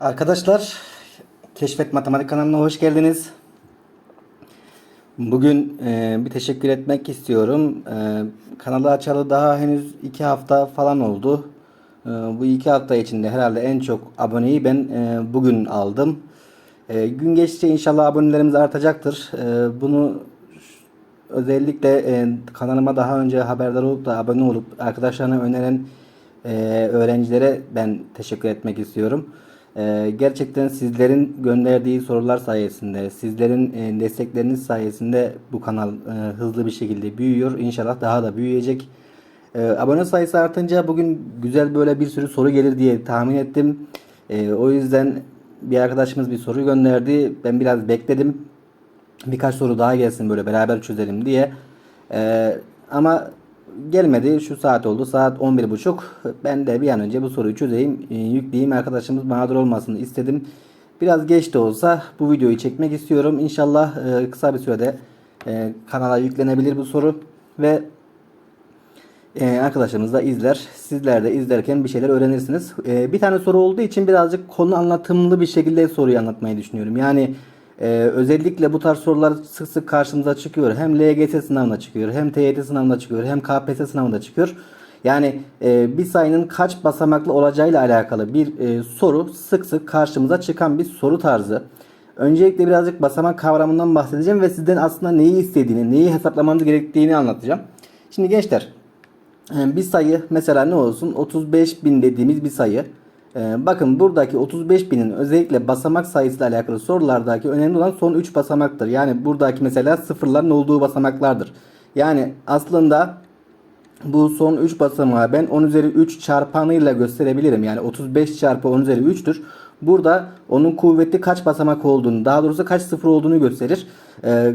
Arkadaşlar, Keşfet Matematik kanalına hoş geldiniz. Bugün e, bir teşekkür etmek istiyorum. E, kanalı açalı daha henüz iki hafta falan oldu. E, bu iki hafta içinde herhalde en çok aboneyi ben e, bugün aldım. E, gün geçtikçe inşallah abonelerimiz artacaktır. E, bunu özellikle e, kanalıma daha önce haberdar olup da abone olup arkadaşlarına öneren e, öğrencilere ben teşekkür etmek istiyorum. E, gerçekten sizlerin gönderdiği sorular sayesinde, sizlerin e, destekleriniz sayesinde bu kanal e, hızlı bir şekilde büyüyor. İnşallah daha da büyüyecek. E, abone sayısı artınca bugün güzel böyle bir sürü soru gelir diye tahmin ettim. E, o yüzden bir arkadaşımız bir soru gönderdi. Ben biraz bekledim birkaç soru daha gelsin böyle beraber çözelim diye. Ee, ama gelmedi. Şu saat oldu. Saat 11.30. Ben de bir an önce bu soruyu çözeyim, e, yükleyeyim. Arkadaşımız mağdur olmasını istedim. Biraz geç de olsa bu videoyu çekmek istiyorum. İnşallah e, kısa bir sürede e, kanala yüklenebilir bu soru ve e, arkadaşlarımız da izler. Sizler de izlerken bir şeyler öğrenirsiniz. Bir tane soru olduğu için birazcık konu anlatımlı bir şekilde soruyu anlatmayı düşünüyorum. Yani e, özellikle bu tarz sorular sık sık karşımıza çıkıyor. Hem LGS sınavına çıkıyor, hem TYT sınavına çıkıyor, hem KPSS sınavına çıkıyor. Yani e, bir sayının kaç basamaklı olacağıyla alakalı bir e, soru sık sık karşımıza çıkan bir soru tarzı. Öncelikle birazcık basamak kavramından bahsedeceğim ve sizden aslında neyi istediğini, neyi hesaplamanız gerektiğini anlatacağım. Şimdi gençler ee, bir sayı mesela ne olsun 35.000 dediğimiz bir sayı. Ee, bakın buradaki 35.000'in özellikle basamak sayısıyla alakalı sorulardaki önemli olan son 3 basamaktır. Yani buradaki mesela sıfırların olduğu basamaklardır. Yani aslında bu son 3 basamağı ben 10 üzeri 3 çarpanıyla gösterebilirim. Yani 35 çarpı 10 üzeri 3'tür. Burada onun kuvveti kaç basamak olduğunu daha doğrusu kaç sıfır olduğunu gösterir. Ee,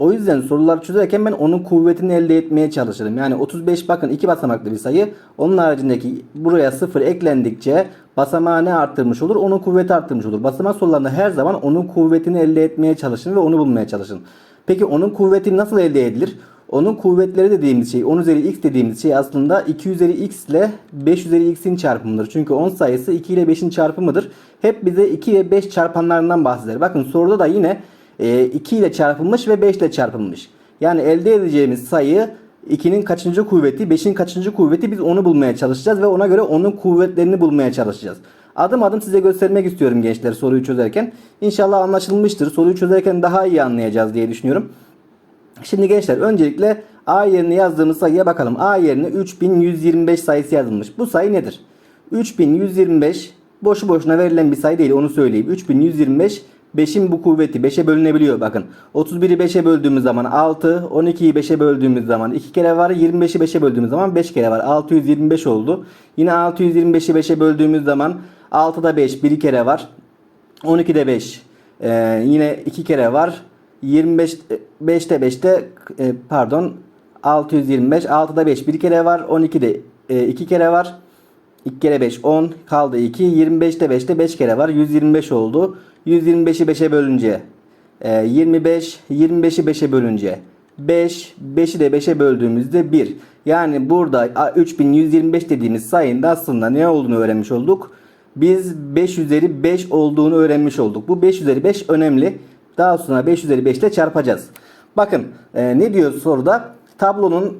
o yüzden sorular çözerken ben onun kuvvetini elde etmeye çalışırım. Yani 35 bakın iki basamaklı bir sayı. Onun haricindeki buraya 0 eklendikçe basamağı ne arttırmış olur? Onun kuvveti arttırmış olur. Basamak sorularında her zaman onun kuvvetini elde etmeye çalışın ve onu bulmaya çalışın. Peki onun kuvveti nasıl elde edilir? Onun kuvvetleri dediğimiz şey 10 üzeri x dediğimiz şey aslında 2 üzeri x ile 5 üzeri x'in çarpımıdır. Çünkü 10 sayısı 2 ile 5'in çarpımıdır. Hep bize 2 ile 5 çarpanlarından bahseder. Bakın soruda da yine 2 ile çarpılmış ve 5 ile çarpılmış. Yani elde edeceğimiz sayı 2'nin kaçıncı kuvveti, 5'in kaçıncı kuvveti biz onu bulmaya çalışacağız ve ona göre onun kuvvetlerini bulmaya çalışacağız. Adım adım size göstermek istiyorum gençler soruyu çözerken. İnşallah anlaşılmıştır. Soruyu çözerken daha iyi anlayacağız diye düşünüyorum. Şimdi gençler öncelikle A yerine yazdığımız sayıya bakalım. A yerine 3125 sayısı yazılmış. Bu sayı nedir? 3125 boşu boşuna verilen bir sayı değil onu söyleyeyim. 3125 5'in bu kuvveti 5'e bölünebiliyor bakın. 31'i 5'e böldüğümüz zaman 6, 12'yi 5'e böldüğümüz zaman 2 kere var. 25'i 5'e böldüğümüz zaman 5 kere var. 625 oldu. Yine 625'i 5'e böldüğümüz zaman 6'da 5 1 kere var. 12'de 5 ee, yine 2 kere var. 25 5'te 5'te e, pardon 625 6'da 5 1 kere var. 12'de e, 2 kere var. 2 kere 5 10 kaldı 2. 25'te 5'te 5 kere var. 125 oldu. 125'i 5'e bölünce 25, 25'i 5'e bölünce 5, 5'i de 5'e böldüğümüzde 1. Yani burada 3125 dediğimiz sayının aslında ne olduğunu öğrenmiş olduk. Biz 5 üzeri 5 olduğunu öğrenmiş olduk. Bu 5 üzeri 5 önemli. Daha sonra 5 üzeri 5 ile çarpacağız. Bakın e, ne diyor soruda? Tablonun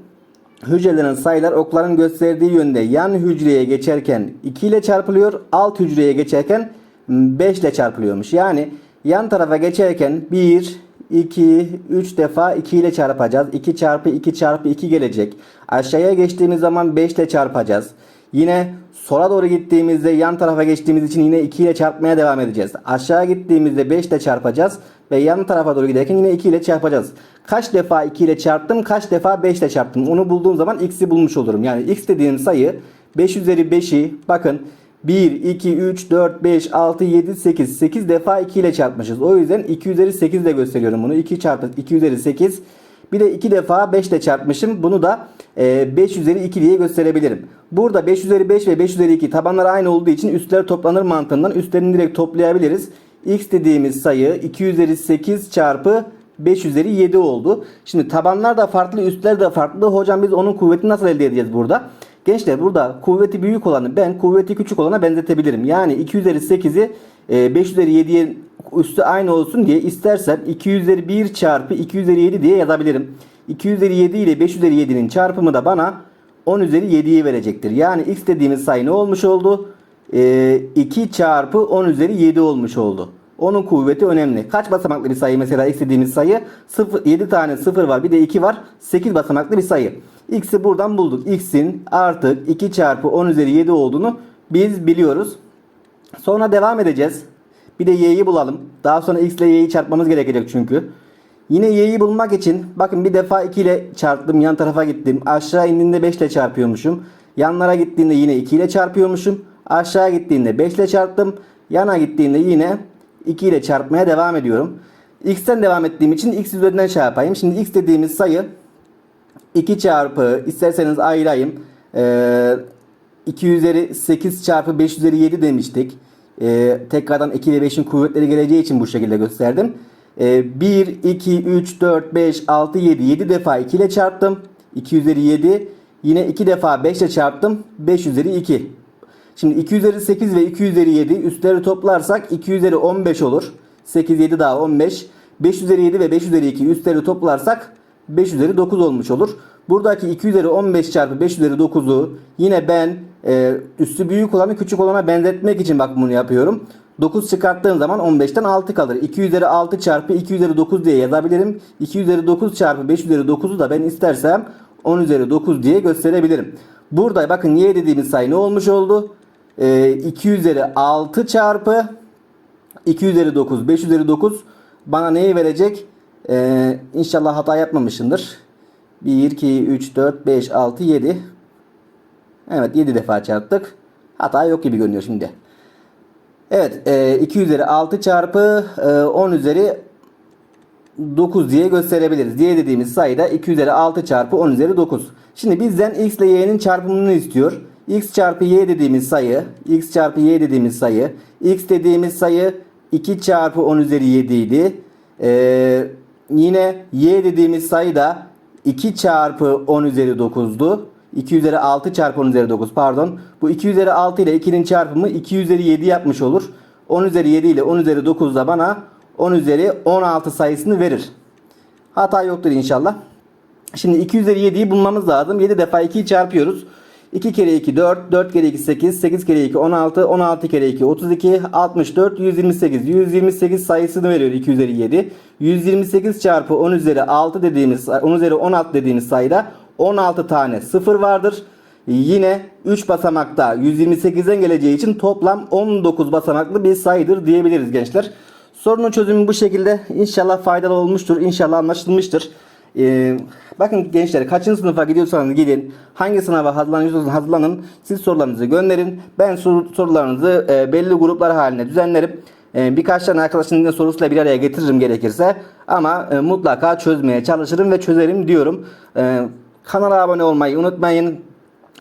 hücrelerin sayılar okların gösterdiği yönde yan hücreye geçerken 2 ile çarpılıyor. Alt hücreye geçerken 5 ile çarpılıyormuş. Yani yan tarafa geçerken 1, 2, 3 defa 2 ile çarpacağız. 2 çarpı 2 çarpı 2 gelecek. Aşağıya geçtiğimiz zaman 5 ile çarpacağız. Yine sola doğru gittiğimizde yan tarafa geçtiğimiz için yine 2 ile çarpmaya devam edeceğiz. Aşağı gittiğimizde 5 ile çarpacağız. Ve yan tarafa doğru giderken yine 2 ile çarpacağız. Kaç defa 2 ile çarptım kaç defa 5 ile çarptım. Onu bulduğum zaman x'i bulmuş olurum. Yani x dediğim sayı 5 üzeri 5'i bakın 1, 2, 3, 4, 5, 6, 7, 8. 8 defa 2 ile çarpmışız. O yüzden 2 üzeri 8 ile gösteriyorum bunu. 2 çarpı 2 üzeri 8. Bir de 2 defa 5 ile çarpmışım. Bunu da 5 üzeri 2 diye gösterebilirim. Burada 5 üzeri 5 ve 5 üzeri 2 tabanlar aynı olduğu için üstler toplanır mantığından üstlerini direkt toplayabiliriz. X dediğimiz sayı 2 üzeri 8 çarpı 5 üzeri 7 oldu. Şimdi tabanlar da farklı üstler de farklı. Hocam biz onun kuvvetini nasıl elde edeceğiz burada? Gençler burada kuvveti büyük olanı ben kuvveti küçük olana benzetebilirim. Yani 2 üzeri 8'i e, 5 üzeri 7'ye üstü aynı olsun diye istersem 2 üzeri 1 çarpı 2 üzeri 7 diye yazabilirim. 2 üzeri 7 ile 5 üzeri 7'nin çarpımı da bana 10 üzeri 7'yi verecektir. Yani x dediğimiz sayı ne olmuş oldu? E, 2 çarpı 10 üzeri 7 olmuş oldu. Onun kuvveti önemli. Kaç basamaklı bir sayı mesela x dediğimiz sayı? 0, 7 tane 0 var bir de 2 var. 8 basamaklı bir sayı. X'i buradan bulduk. X'in artık 2 çarpı 10 üzeri 7 olduğunu biz biliyoruz. Sonra devam edeceğiz. Bir de y'yi bulalım. Daha sonra x ile y'yi çarpmamız gerekecek çünkü. Yine y'yi bulmak için bakın bir defa 2 ile çarptım. Yan tarafa gittim. Aşağı indiğinde 5 ile çarpıyormuşum. Yanlara gittiğinde yine 2 ile çarpıyormuşum. Aşağı gittiğinde 5 ile çarptım. Yana gittiğinde yine 2 ile çarpmaya devam ediyorum. X'ten devam ettiğim için x üzerinden şey yapayım. Şimdi x dediğimiz sayı 2 çarpı isterseniz ayırayım. Ee, 2 üzeri 8 çarpı 5 üzeri 7 demiştik. Ee, tekrardan 2 ve 5'in kuvvetleri geleceği için bu şekilde gösterdim. Ee, 1, 2, 3, 4, 5, 6, 7. 7 defa 2 ile çarptım. 2 üzeri 7. Yine 2 defa 5 ile çarptım. 5 üzeri 2. Şimdi 2 üzeri 8 ve 2 üzeri 7 üstleri toplarsak 2 üzeri 15 olur. 8, 7 daha 15. 5 üzeri 7 ve 5 üzeri 2 üstleri toplarsak 5 üzeri 9 olmuş olur. Buradaki 2 üzeri 15 çarpı 5 üzeri 9'u yine ben e, üstü büyük olanı küçük olana benzetmek için bak bunu yapıyorum. 9 çıkarttığım zaman 15'ten 6 kalır. 2 üzeri 6 çarpı 2 üzeri 9 diye yazabilirim. 2 üzeri 9 çarpı 5 üzeri 9'u da ben istersem 10 üzeri 9 diye gösterebilirim. Burada bakın y dediğimiz sayı ne olmuş oldu? E, 2 üzeri 6 çarpı 2 üzeri 9 5 üzeri 9 bana neyi verecek? Ee, inşallah hata yapmamışımdır. 1, 2, 3, 4, 5, 6, 7. Evet 7 defa çarptık. Hata yok gibi görünüyor şimdi. Evet e, 2 üzeri 6 çarpı e, 10 üzeri 9 diye gösterebiliriz. Y dediğimiz sayıda 2 üzeri 6 çarpı 10 üzeri 9. Şimdi bizden x ile y'nin çarpımını istiyor. x çarpı y dediğimiz sayı, x çarpı y dediğimiz sayı, x dediğimiz sayı 2 çarpı 10 üzeri 7 idi. Ee, yine y dediğimiz sayı da 2 çarpı 10 üzeri 9'du. 2 üzeri 6 çarpı 10 üzeri 9 pardon. Bu 2 üzeri 6 ile 2'nin çarpımı 2 üzeri 7 yapmış olur. 10 üzeri 7 ile 10 üzeri 9 da bana 10 üzeri 16 sayısını verir. Hata yoktur inşallah. Şimdi 2 üzeri 7'yi bulmamız lazım. 7 defa 2'yi çarpıyoruz. 2 kere 2 4, 4 kere 2 8, 8 kere 2 16, 16 kere 2 32, 64, 128. 128 sayısını veriyor 2 üzeri 7. 128 çarpı 10 üzeri 6 dediğimiz 10 üzeri 16 dediğimiz sayıda 16 tane 0 vardır. Yine 3 basamakta 128'den geleceği için toplam 19 basamaklı bir sayıdır diyebiliriz gençler. Sorunun çözümü bu şekilde. İnşallah faydalı olmuştur. İnşallah anlaşılmıştır. Ee, bakın gençler kaçıncı sınıfa gidiyorsanız gidin. Hangi sınava hazırlanıyorsanız hazırlanın. Siz sorularınızı gönderin. Ben sor- sorularınızı e, belli gruplar haline düzenlerim. E, birkaç tane arkadaşın yine sorusuyla bir araya getiririm gerekirse. Ama e, mutlaka çözmeye çalışırım ve çözerim diyorum. E, kanala abone olmayı unutmayın.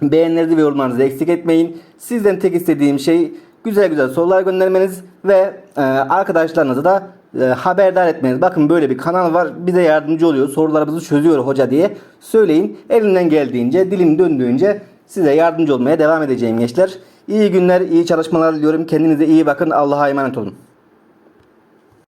Beğenilerinizi ve yorumlarınızı eksik etmeyin. Sizden tek istediğim şey güzel güzel sorular göndermeniz ve e, arkadaşlarınızı da e, haberdar etmeniz. Bakın böyle bir kanal var bize yardımcı oluyor. Sorularımızı çözüyor hoca diye söyleyin. Elimden geldiğince, dilim döndüğünce size yardımcı olmaya devam edeceğim gençler. İyi günler, iyi çalışmalar diliyorum. Kendinize iyi bakın. Allah'a emanet olun.